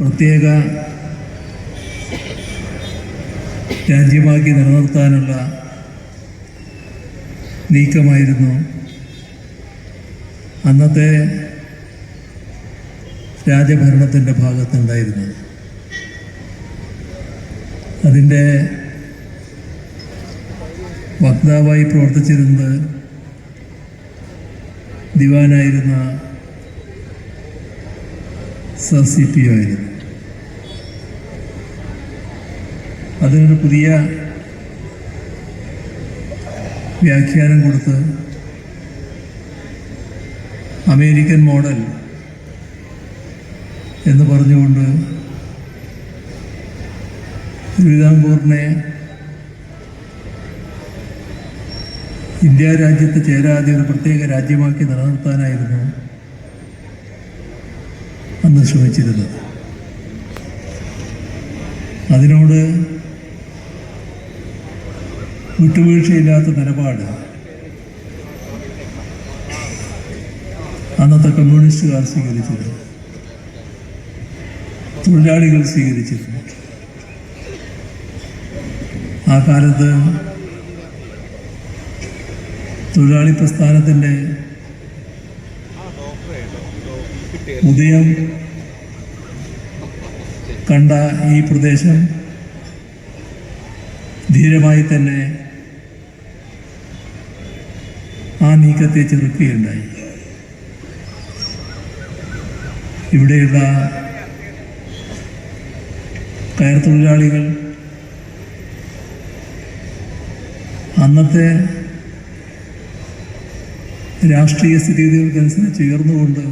പ്രത്യേക രാജ്യമാക്കി നിലനിർത്താനുള്ള നീക്കമായിരുന്നു. അന്നത്തെ രാജഭരണത്തിന്റെ ഭാഗത്തുണ്ടായിരുന്നത്. അതിന്റെ വക്താവായി പ്രവർത്തിച്ചിരുന്നത് ദിവാനായിരുന്ന സർ സി പി ആയിരുന്നു. അതിനൊരു പുതിയ വ്യാഖ്യാനം കൊടുത്ത് അമേരിക്കൻ മോഡൽ എന്ന് പറഞ്ഞുകൊണ്ട് തിരുവിതാംകൂറിനെ ഇന്ത്യ രാജ്യത്ത് ചേരാതെ ഒരു പ്രത്യേക രാജ്യമാക്കി നിലനിർത്താനായിരുന്നു അന്ന് ശ്രമിച്ചിരുന്നത്. അതിനോട് വിട്ടുവീഴ്ചയില്ലാത്ത നിലപാട്. അന്നത്തെ കമ്മ്യൂണിസ്റ്റുകാർ സ്വീകരിച്ചിരുന്നു. തൊഴിലാളികൾ സ്വീകരിച്ചിരുന്നു. ആ കാലത്ത് തൊഴിലാളി പ്രസ്ഥാനത്തിന്റെ ഉദയം കണ്ട ഈ പ്രദേശം ധീരമായി തന്നെ ആ നീക്കത്തെ ചെറുക്കുകയുണ്ടായി. ഇവിടെയുള്ള കയർ തൊഴിലാളികൾ അന്നത്തെ രാഷ്ട്രീയ സ്ഥിതിഗതികൾക്കനുസരിച്ച് ചേർന്നുകൊണ്ട്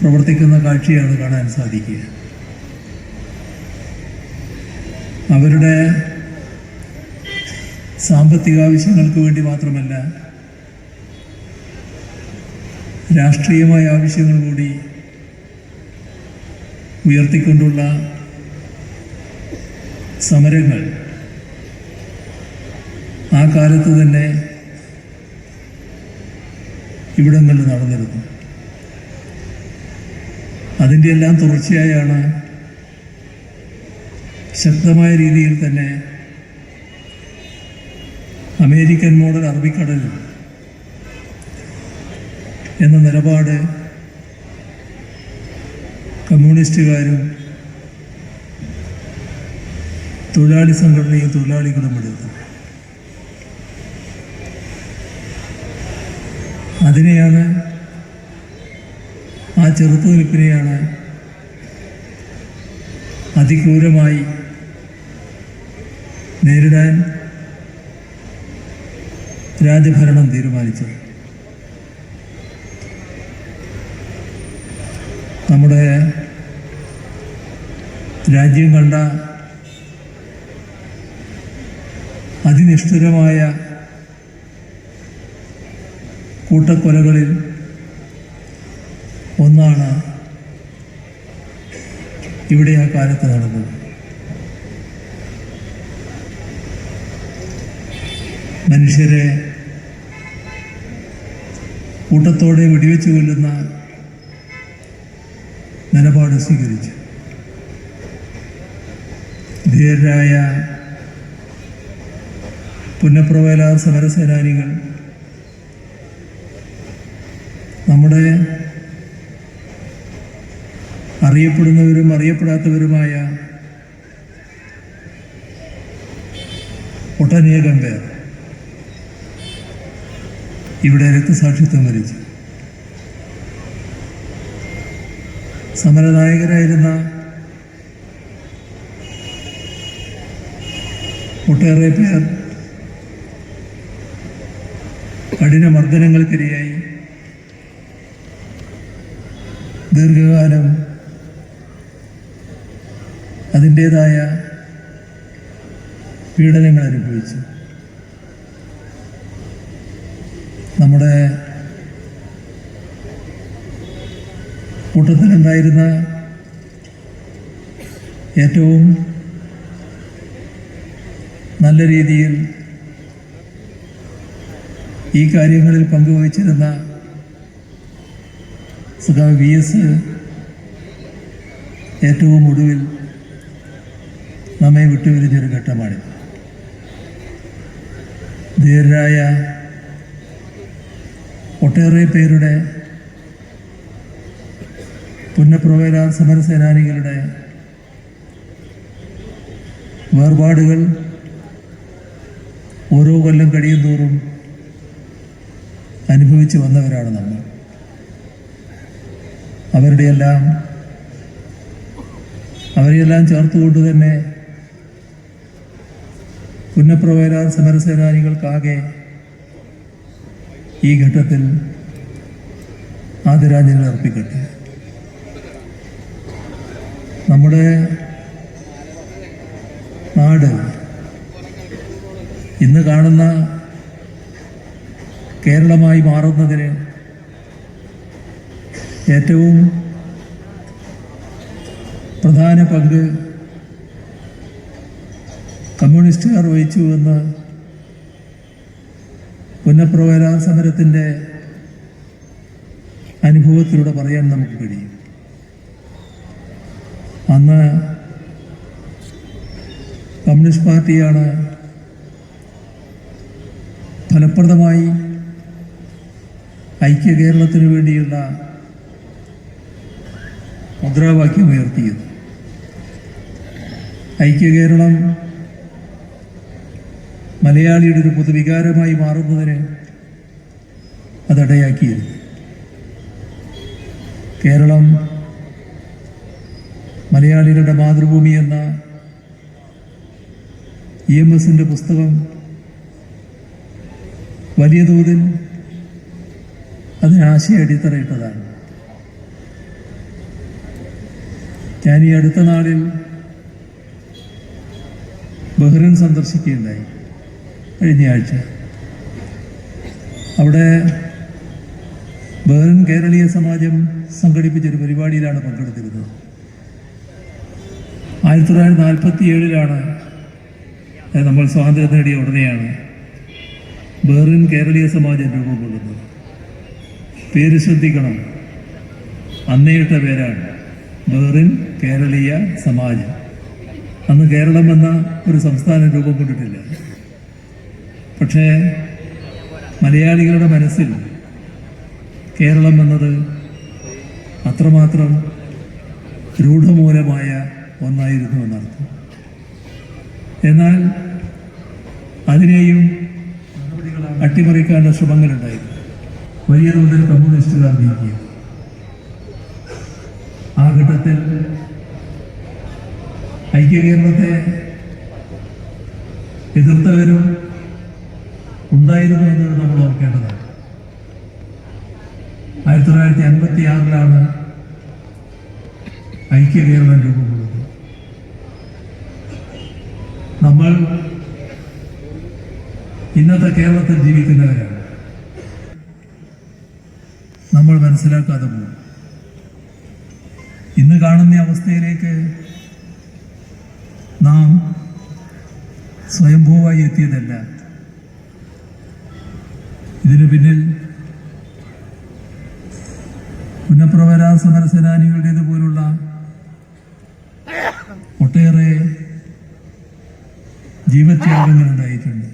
പ്രവർത്തിക്കുന്ന കാഴ്ചയാണ് കാണാൻ സാധിക്കുക. അവരുടെ സാമ്പത്തിക ആവശ്യങ്ങൾക്ക് വേണ്ടി മാത്രമല്ല രാഷ്ട്രീയമായ ആവശ്യങ്ങൾ കൂടി ഉയർത്തിക്കൊണ്ടുള്ള സമരങ്ങൾ ആ കാലത്ത് തന്നെ ഇവിടങ്ങളിൽ നടന്നിരുന്നു. അതിന്റെ എല്ലാം തുടർച്ചയായാണ് ശക്തമായ രീതിയിൽ തന്നെ അമേരിക്കൻ മോഡൽ അറബിക്കടൽ എന്ന നിലപാട് കമ്മ്യൂണിസ്റ്റുകാരും തൊഴിലാളി സംഘടനയും തൊഴിലാളികളും എടുത്തു. അതിനെയാണ് ആ ചെറുത്തുനിൽപ്പിനെയാണ് അതിക്രൂരമായി നേരിടാൻ രാജഭരണം തീരുമാനിച്ചത് നമ്മുടെ രാജ്യം കണ്ട അതിനിഷ്ഠുരമായ കൂട്ടക്കൊലകളിൽ ഒന്നാണ് ഇവിടെ ആ കാലത്ത് നടന്നത്. മനുഷ്യരെ കൂട്ടത്തോടെ വെടിവെച്ച് കൊല്ലുന്ന നിലപാട് സ്വീകരിച്ചു. ധീരരായ പുന്നപ്രവേലാർ സമരസേനാനികൾ നമ്മുടെ അറിയപ്പെടുന്നവരും അറിയപ്പെടാത്തവരുമായ ഒട്ടനേകം പേർ ഇവിടെ രക്തസാക്ഷിത്വം വരിച്ചു. സമരനായകരായിരുന്ന ഒട്ടേറെ പേർ കഠിനമർദ്ദനങ്ങൾക്കിരയായി ദീർഘകാലം അതിന്റേതായ പീഡനങ്ങൾ അനുഭവിച്ചു. നമ്മുടെ കൂട്ടത്തിലുണ്ടായിരുന്ന ഏറ്റവും നല്ല രീതിയിൽ ഈ കാര്യങ്ങളിൽ പങ്കുവച്ചിരുന്ന സഖാവ് വി എസ് ഏറ്റവും ഒടുവിൽ നമ്മെ വിട്ടുപിരിഞ്ഞൊരു ഘട്ടമാണിത്. ധീരരായ ഒട്ടേറെ പേരുടെ പുന്നപ്രവേല സമരസേനാനികളുടെ വേർപാടുകൾ ഓരോ കൊല്ലം കഴിയും തോറും അനുഭവിച്ച് വന്നവരാണ് നമ്മൾ. അവരുടെയെല്ലാം അവരെയെല്ലാം ചേർത്തുകൊണ്ട് തന്നെ പുന്നപ്രവേല സമരസേനാനികൾക്കാകെ ഈ ഘട്ടത്തിൽ ആദരാഞ്ജലി അർപ്പിക്കട്ടെ. നമ്മുടെ നാട് ഇന്ന് കാണുന്ന കേരളമായി മാറുന്നതിന് ഏറ്റവും പ്രധാന പങ്ക് കമ്മ്യൂണിസ്റ്റുകാർ വഹിച്ചു എന്ന് പുന്നപ്രവേല സമരത്തിന്റെ അനുഭവത്തിലൂടെ പറയാൻ നമുക്ക് കഴിയും. അന്ന് കമ്മ്യൂണിസ്റ്റ് പാർട്ടിയാണ് ഫലപ്രദമായി ഐക്യ കേരളത്തിന് വേണ്ടിയുള്ള മുദ്രാവാക്യം ഉയർത്തിയത്. ഐക്യ കേരളം മലയാളിയുടെ ഒരു പൊതുവികാരമായി മാറുന്നതിന് അതടയാക്കിയത്. കേരളം മലയാളികളുടെ മാതൃഭൂമി എന്ന ഇ എം എസിന്റെ പുസ്തകം വലിയ തോതിൽ അതിനാശയ അടിത്തറയിട്ടതാണ്. ഞാൻ ഈ അടുത്ത നാളിൽ ബഹ്റിൻ സന്ദർശിക്കുകയുണ്ടായി. കഴിഞ്ഞ ആഴ്ച അവിടെ ബഹ്റിൻ കേരളീയ സമാജം സംഘടിപ്പിച്ചൊരു പരിപാടിയിലാണ് പങ്കെടുത്തിരുന്നത്. ആയിരത്തി തൊള്ളായിരത്തി നാൽപ്പത്തി ഏഴിലാണ് നമ്മൾ സ്വാതന്ത്ര്യം നേടിയ ഉടനെയാണ് ബഹ്റിൻ കേരളീയ സമാജം രൂപം കൊള്ളുന്നത്. പേര് ശ്രദ്ധിക്കണം. അന്നയിട്ട പേരാണ് ബഹ്റിൻ കേരളീയ സമാജം. അന്ന് കേരളം എന്ന ഒരു സംസ്ഥാനം രൂപം കൊണ്ടിട്ടില്ല. പക്ഷേ മലയാളികളുടെ മനസ്സിൽ കേരളം എന്നത് അത്രമാത്രം രൂഢമൂലമായ ഒന്നായിരുന്നു എന്നർത്ഥം. എന്നാൽ അതിനെയും അട്ടിമറിക്കാനുള്ള ശ്രമങ്ങളുണ്ടായിരുന്നു. വലിയ തോതിൽ കമ്മ്യൂണിസ്റ്റുകാർ നീക്കിയ ആ ഘട്ടത്തിൽ ഐക്യകേരളത്തെ എതിർത്തവരും ഉണ്ടായിരുന്നു എന്നത് നമ്മൾ ഓർക്കേണ്ടതാണ്. ആയിരത്തി തൊള്ളായിരത്തി അൻപത്തി ആറിലാണ് ഐക്യകേരളം രൂപപ്പെടുന്നത്. നമ്മൾ ഇന്നത്തെ കേരളത്തിൽ ജീവിക്കുന്നവരാണ്. നമ്മൾ മനസ്സിലാക്കാതെ പോകും. ഇന്ന് കാണുന്ന അവസ്ഥയിലേക്ക് നാം സ്വയംഭൂവായി എത്തിയതല്ല. ഇതിനു പിന്നിൽ പുനഃപ്രവര സമരസേനാനികളുടേതുപോലുള്ള ഒട്ടേറെ ജീവത്യാഗങ്ങൾ ഉണ്ടായിട്ടുണ്ട്.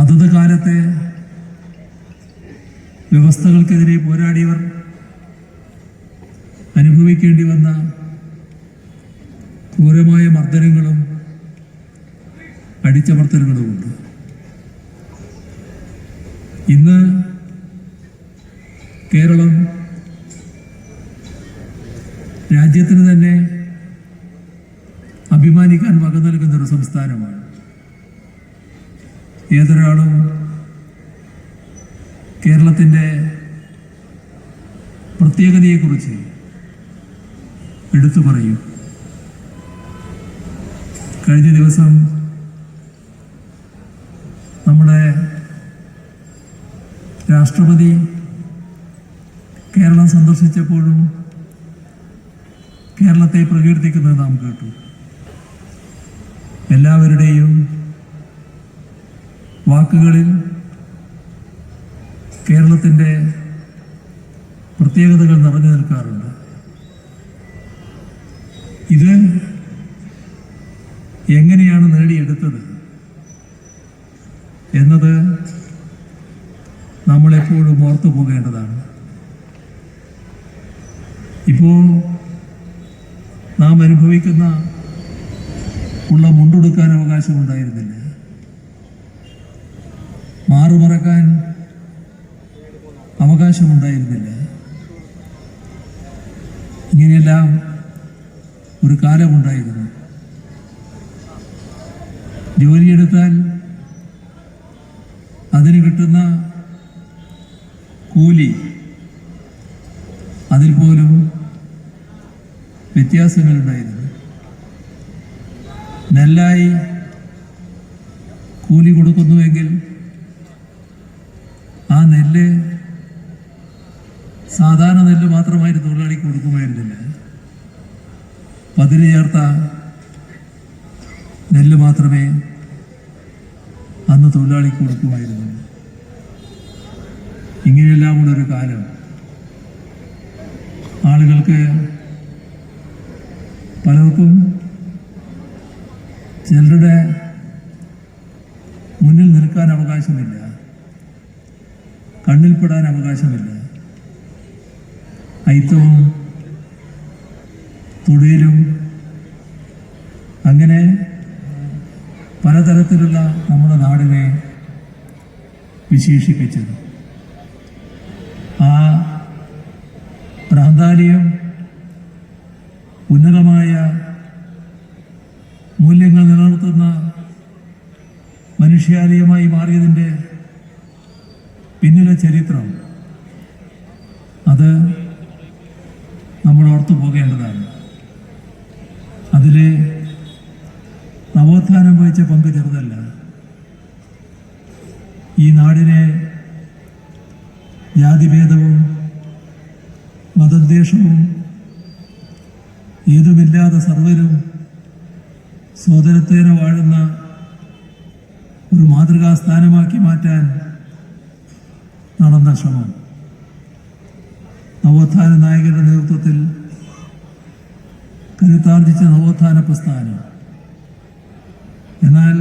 അതത് കാലത്തെ വ്യവസ്ഥകൾക്കെതിരെ പോരാടിയവർ അനുഭവിക്കേണ്ടി വന്ന ക്രൂരമായ മർദ്ദനങ്ങളും അടിച്ചമർത്തലുകളുമുണ്ട് ഇന്ന് കേരളം രാജ്യത്തിന് തന്നെ അഭിമാനിക്കാൻ വക നൽകുന്ന ഒരു സംസ്ഥാനമാണ്. ഏതൊരാളും കേരളത്തിന്റെ പ്രത്യേകതയെക്കുറിച്ച് എടുത്തു പറയും. കഴിഞ്ഞ ദിവസം നമ്മുടെ രാഷ്ട്രപതി സന്ദർശിച്ചപ്പോഴും കേരളത്തെ പ്രകീർത്തിക്കുന്നത് നാം കേട്ടു. എല്ലാവരുടെയും വാക്കുകളിൽ കേരളത്തിന്റെ പ്രത്യേകതകൾ നിറഞ്ഞു നിൽക്കാറുണ്ട്. ഇത് എങ്ങനെയാണ് നേടിയെടുത്തത് എന്നത് നമ്മളെപ്പോഴും ഓർത്തു പോകേണ്ടതാണ്. ഇപ്പോൾ നാം അനുഭവിക്കുന്ന ഉള്ള മുണ്ടെടുക്കാൻ അവകാശമുണ്ടായിരുന്നില്ല മാറുമറക്കാൻ അവകാശമുണ്ടായിരുന്നില്ല ഇങ്ങനെയെല്ലാം ഒരു കാലമുണ്ടായിരുന്നു ജോലിയെടുത്താൽ അതിന് കിട്ടുന്ന കൂലി അതിൽ പോലും വ്യത്യാസങ്ങളുണ്ടായിരുന്നു. നെല്ലായി കൂലി കൊടുക്കുന്നുവെങ്കിൽ ആ നെല്ല് സാധാരണ നെല്ല് മാത്രമായിട്ട് തൊഴിലാളിക്ക് കൊടുക്കുമായിരുന്നില്ല. പതിര് ചേർത്ത നെല്ല് മാത്രമേ അന്ന് തൊഴിലാളിക്ക് കൊടുക്കുമായിരുന്നു. ഇങ്ങനെയെല്ലാം കൂടെ ഒരു കാലം. ആളുകൾക്ക് പലർക്കും ചിലരുടെ മുന്നിൽ നിൽക്കാൻ അവകാശമില്ല കണ്ണിൽപ്പെടാൻ അവകാശമില്ല. അയിത്തവും തൊഴിലും അങ്ങനെ പലതരത്തിലുള്ള നമ്മുടെ നാടിനെ വിശേഷിപ്പിച്ചത് ആ പ്രാന്താലിയം ഉന്നതമായ മൂല്യങ്ങൾ നിലനിർത്തുന്ന മനുഷ്യാലയമായി മാറിയതിന്റെ പിന്നിലെ ചരിത്രം അത് നമ്മൾ ഓർത്തു പോകേണ്ടതാണ് അതിൽ നവോത്ഥാനം വഹിച്ച പങ്ക് ചെറുതല്ല ഈ നാടിനെ ജാതിഭേദവും മതദ്വേഷവും ഏതുമില്ലാതെ സർവരും സോദരത്തേന വാഴുന്ന ഒരു മാതൃകാ സ്ഥാനമാക്കി മാറ്റാൻ നടന്ന ശ്രമം. നവോത്ഥാന നായകരുടെ നേതൃത്വത്തിൽ കരുത്താർജിച്ച നവോത്ഥാന പ്രസ്ഥാനം. എന്നാൽ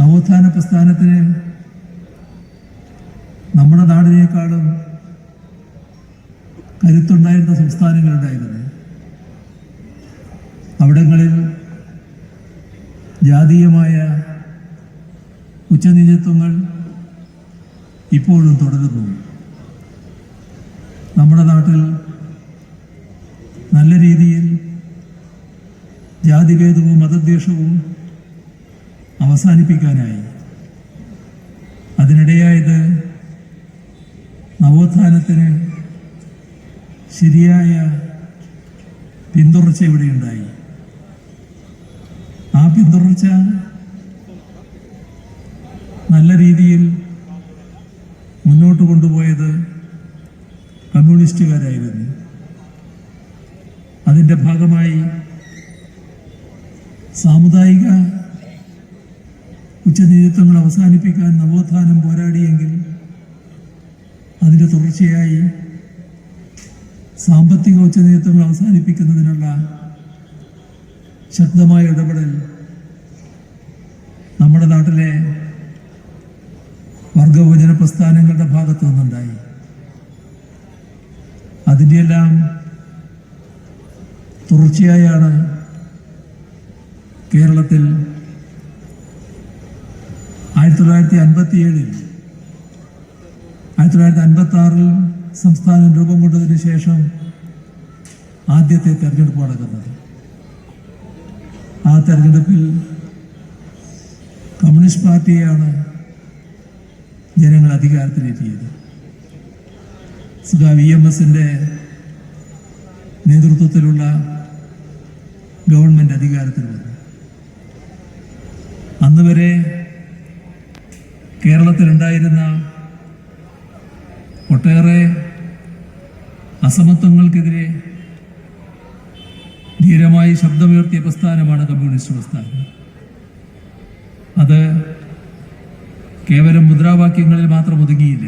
നവോത്ഥാന പ്രസ്ഥാനത്തിന് നമ്മുടെ നാടിനേക്കാളും കരുത്തുണ്ടായിരുന്ന സംസ്ഥാനങ്ങളുണ്ടായിരുന്നു അവിടങ്ങളിൽ ജാതീയമായ ഉച്ചനീചത്വങ്ങൾ ഇപ്പോഴും തുടരുന്നു. നമ്മുടെ നാട്ടിൽ നല്ല രീതിയിൽ ജാതിഭേദവും മതദ്വേഷവും അവസാനിപ്പിക്കാനായി അതിനിടയായത് നവോത്ഥാനത്തിന് ശരിയായ പിന്തുടർച്ച ഇവിടെ ഉണ്ടായി. ആ പിന്തുടർച്ച നല്ല രീതിയിൽ മുന്നോട്ട് കൊണ്ടുപോയത് കമ്മ്യൂണിസ്റ്റുകാരായിരുന്നു. അതിന്റെ ഭാഗമായി സാമുദായിക ഉച്ചനേതൃത്വങ്ങൾ അവസാനിപ്പിക്കാൻ നവോത്ഥാനം പോരാടിയെങ്കിൽ അതിന്റെ തുടർച്ചയായി സാമ്പത്തിക ഉച്ചനീചത്വങ്ങൾ അവസാനിപ്പിക്കുന്നതിനുള്ള ശക്തമായ ഇടപെടൽ നമ്മുടെ നാട്ടിലെ വർഗഭോജന പ്രസ്ഥാനങ്ങളുടെ ഭാഗത്തു നിന്നുണ്ടായി. അതിന്റെയെല്ലാം തുടർച്ചയായാണ് കേരളത്തിൽ ആയിരത്തി തൊള്ളായിരത്തി അൻപത്തിയേഴിൽ ആയിരത്തി തൊള്ളായിരത്തി അൻപത്തി ആറിൽ സംസ്ഥാനം രൂപം കൊണ്ടതിന് ശേഷം ആദ്യത്തെ തെരഞ്ഞെടുപ്പ് നടക്കുന്നത്. ആ തെരഞ്ഞെടുപ്പിൽ കമ്മ്യൂണിസ്റ്റ് പാർട്ടിയെയാണ് ജനങ്ങൾ അധികാരത്തിലെത്തിയത്. സുഖ വി എം എസിന്റെ നേതൃത്വത്തിലുള്ള ഗവൺമെന്റ് അധികാരത്തിൽ വന്നു. അന്ന് വരെ കേരളത്തിലുണ്ടായിരുന്ന ഒട്ടേറെ അസമത്വങ്ങൾക്കെതിരെ ധീരമായി ശബ്ദമുയർത്തിയ പ്രസ്ഥാനമാണ് കമ്മ്യൂണിസ്റ്റ് പ്രസ്ഥാനം. അത് കേവലം മുദ്രാവാക്യങ്ങളിൽ മാത്രം ഒതുങ്ങിയില്ല.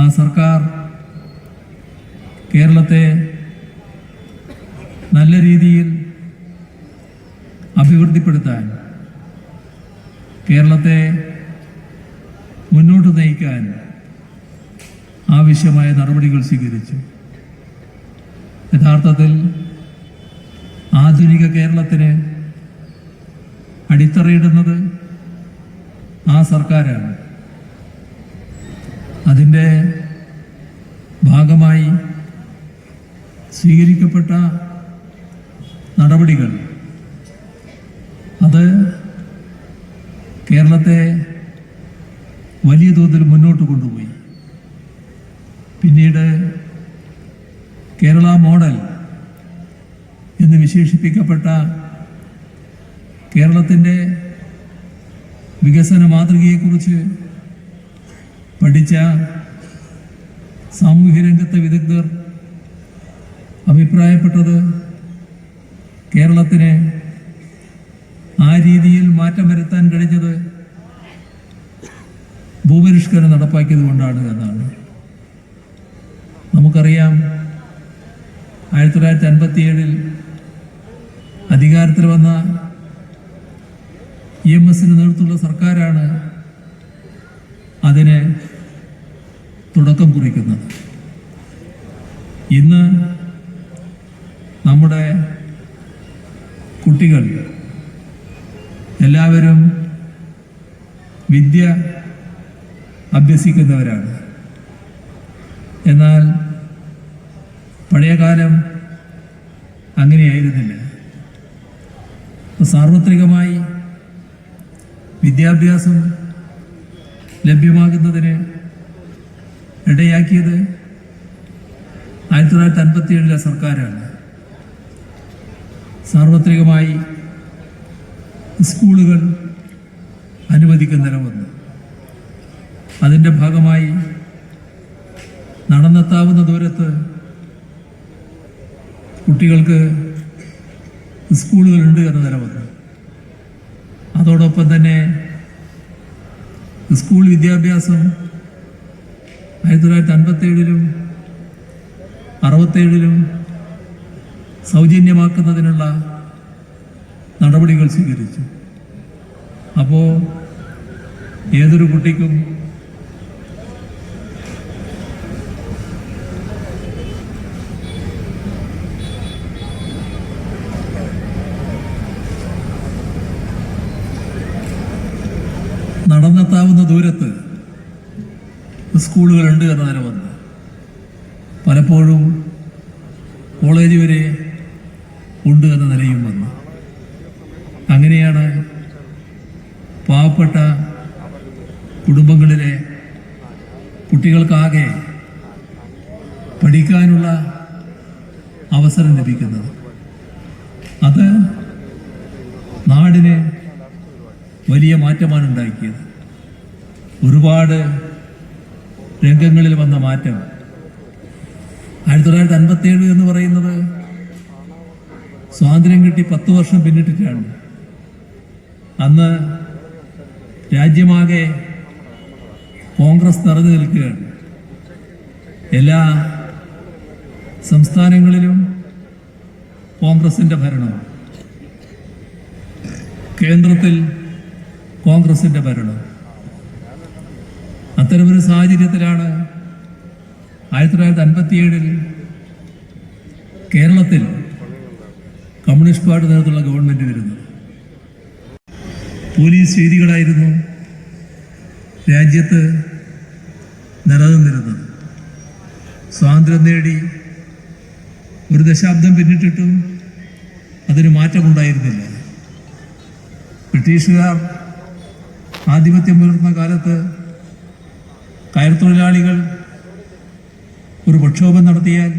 ആ സർക്കാർ കേരളത്തെ നല്ല രീതിയിൽ അഭിവൃദ്ധിപ്പെടുത്താൻ കേരളത്തെ മുന്നോട്ട് നയിക്കാൻ ആവശ്യമായ നടപടികൾ സ്വീകരിച്ചു. യഥാർത്ഥത്തിൽ ആധുനിക കേരളത്തിന് അടിത്തറയിടുന്നത് ആ സർക്കാരാണ്. അതിന്റെ ഭാഗമായി സ്വീകരിക്കപ്പെട്ട നടപടികൾ അത് കേരളത്തെ വലിയ തോതിൽ മുന്നോട്ട് കൊണ്ടുപോയി പിന്നീട് കേരള മോഡൽ എന്ന് വിശേഷിപ്പിക്കപ്പെട്ട കേരളത്തിന്റെ വികസന മാതൃകയെക്കുറിച്ച് പഠിച്ച സാമൂഹ്യ രംഗത്തെ വിദഗ്ധർ അഭിപ്രായപ്പെട്ടത് കേരളത്തിന് ആ രീതിയിൽ മാറ്റം വരുത്താൻ കഴിഞ്ഞത് ഭൂപരിഷ്കരണം നടപ്പാക്കിയത് കൊണ്ടാണ് എന്നാണ്. നമുക്കറിയാം ആയിരത്തി തൊള്ളായിരത്തി അൻപത്തിയേഴിൽ അധികാരത്തിൽ വന്ന ഇ എം എസിന് നേതൃത്വമുള്ള സർക്കാരാണ് അതിന് തുടക്കം കുറിക്കുന്നത്. ഇന്ന് നമ്മുടെ കുട്ടികൾ എല്ലാവരും വിദ്യ അഭ്യസിക്കുന്നവരാണ്. സാർവത്രികമായി വിദ്യാഭ്യാസം ലഭ്യമാകുന്നതിന് ഇടയാക്കിയത് ആയിരത്തി തൊള്ളായിരത്തി അൻപത്തി ഏഴിലെ സർക്കാരാണ്. സാർവത്രികമായി സ്കൂളുകൾ അനുവദിക്കുന്ന നിലവന്ന് അതിന്റെ ഭാഗമായി നടന്നെത്താവുന്ന ദൂരത്ത് കുട്ടികൾക്ക് സ്കൂളുകളുണ്ട് എന്ന് പറഞ്ഞു. അതോടൊപ്പം തന്നെ സ്കൂൾ വിദ്യാഭ്യാസം ആയിരത്തി തൊള്ളായിരത്തി അൻപത്തേഴിലും അറുപത്തേഴിലും സൗജന്യമാക്കുന്നതിനുള്ള നടപടികൾ സ്വീകരിച്ചു. അപ്പോൾ ഏതൊരു കുട്ടിക്കും നടന്നെത്താവുന്ന ദൂരത്ത് സ്കൂളുകളുണ്ട് എന്ന നിലവന്ന് പലപ്പോഴും കോളേജ് വരെ ഉണ്ട് എന്ന നിലയും ഒരുപാട് രംഗങ്ങളിൽ വന്ന മാറ്റം. ആയിരത്തി തൊള്ളായിരത്തി അൻപത്തി ഏഴ് എന്ന് പറയുന്നത് സ്വാതന്ത്ര്യം കിട്ടി പത്ത് വർഷം പിന്നിട്ടിട്ടാണ്. അന്ന് രാജ്യമാകെ കോൺഗ്രസ് നിറഞ്ഞു നിൽക്കുകയാണ്. എല്ലാ സംസ്ഥാനങ്ങളിലും കോൺഗ്രസിന്റെ ഭരണം. കേന്ദ്രത്തിൽ കോൺഗ്രസിന്റെ ഭരണം. അത്തരമൊരു സാഹചര്യത്തിലാണ് ആയിരത്തി തൊള്ളായിരത്തി അൻപത്തിയേഴിൽ കേരളത്തിൽ കമ്മ്യൂണിസ്റ്റ് പാർട്ടി നേതൃത്വമുള്ള ഗവൺമെന്റ് വരുന്നത്. പോലീസ് ചെയ്തികളായിരുന്നു രാജ്യത്ത് നിലനിന്നിരുന്നത്. സ്വാതന്ത്ര്യം നേടി ഒരു ദശാബ്ദം പിന്നിട്ടിട്ടും അതിന് മാറ്റമുണ്ടായിരുന്നില്ല. ബ്രിട്ടീഷുകാർ ആധിപത്യം പുലർത്തുന്ന കാലത്ത് കയർ തൊഴിലാളികൾ ഒരു പ്രക്ഷോഭം നടത്തിയാൽ